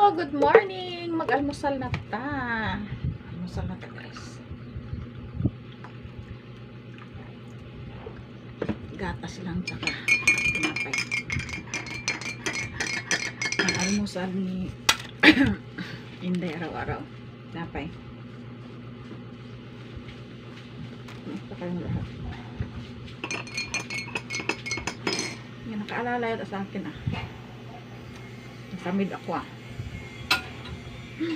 Good morning! Mag-almusal na ta. Almusal na ta, guys. Gatas lang tsaka tinapay. Ang almusal ni Inday araw-araw. Tinapay. Ito kayong lahat. Yan, nakaalala yata sa akin ah. Nasamid ako ah. Isa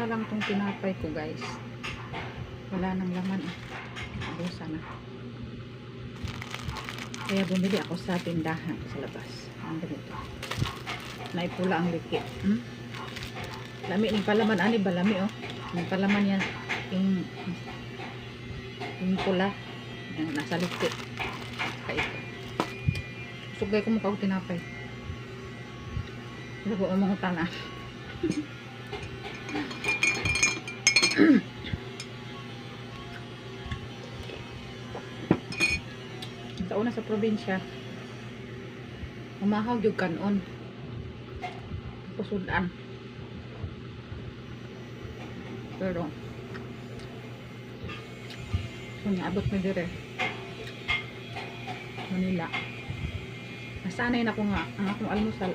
na lang tong tinapay ko guys. Wala nang laman ah. Abusa na. Kaya bumili ako sa tindahan sa labas. Ang ganito. Naipula ang liki. Hmm? Lami ng palaman. Ani ba lami oh? Yung palaman yan. Yung yung pula. Yung nasa liki. Kaya ito. Sugay ko mukha tinapay. Lago ang mga tana. sa una sa probinsya umahaw yung kanon pusudan pero kung abot mo dire Manila nasanay na ko nga ang akong almusal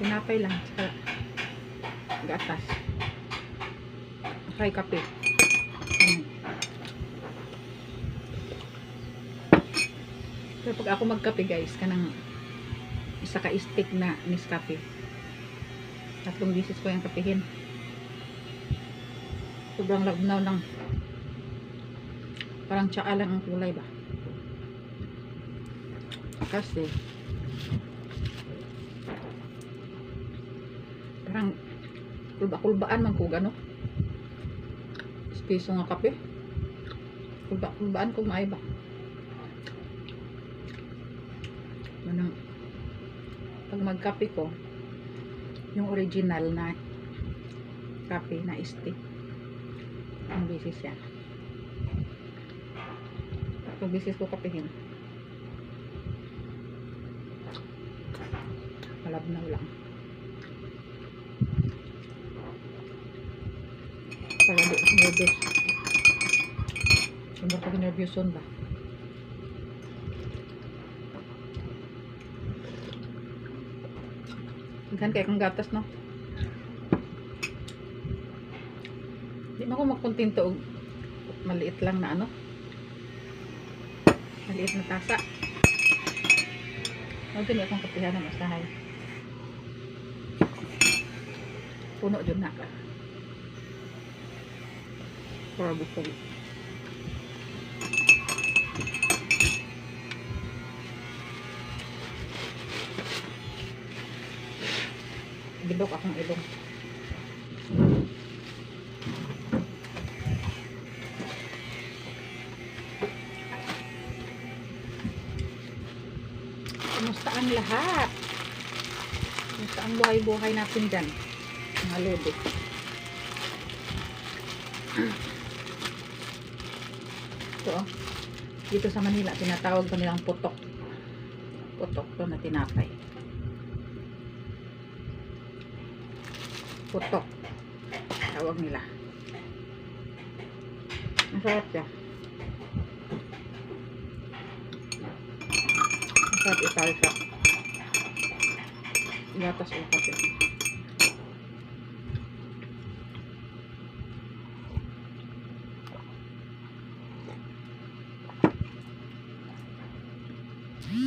tinapay lang sa gatas kay kape Mm. Pero pag ako magkape guys, kanang isa ka stick na Nescafe. Tatlong bisis ko yung kapihin. Sobrang lagnaw ng parang tsaa lang ang kulay ba. Kasi parang kulba-kulbaan man ko gano. Piso nga kape. Kulba-kulbaan ko maay ba. Manang pag magkape ko yung original na kape na stick ang bisis yan pag bisis ko kapehin malabnaw lang para di ako nervous hindi ako nervous yun ba Gan kaya kang gatas, no? Di mo ako magkontento og maliit lang na ano. Maliit na tasa. Huwag din akong kapihan ng masahay. Puno dyan na. Para bukog. Bilok akong ilong. Kumusta ang lahat? Kumusta ang buhay-buhay natin dyan? Mga lodi. Ito oh. Dito sa Manila, tinatawag ko nilang putok. Putok to na tinapay. putok tawag nila masarap siya masarap italsa gatas o kape Masarap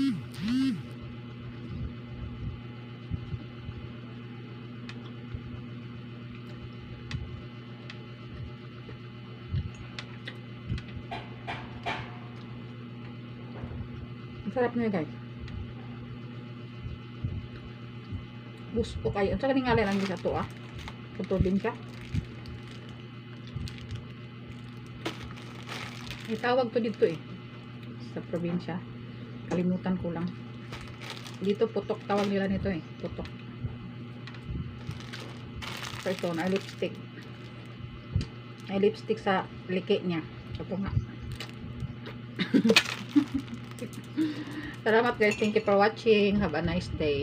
niya guys. Gusto kayo. Ang saka nga lang sa to ah. Putulin ka. May tawag to dito eh. Sa probinsya. Kalimutan ko lang. Dito putok tawag nila nito eh. Putok. So ito na lipstick. May lipstick sa liki niya. Ito nga. Salamat guys. Thank you for watching. Have a nice day.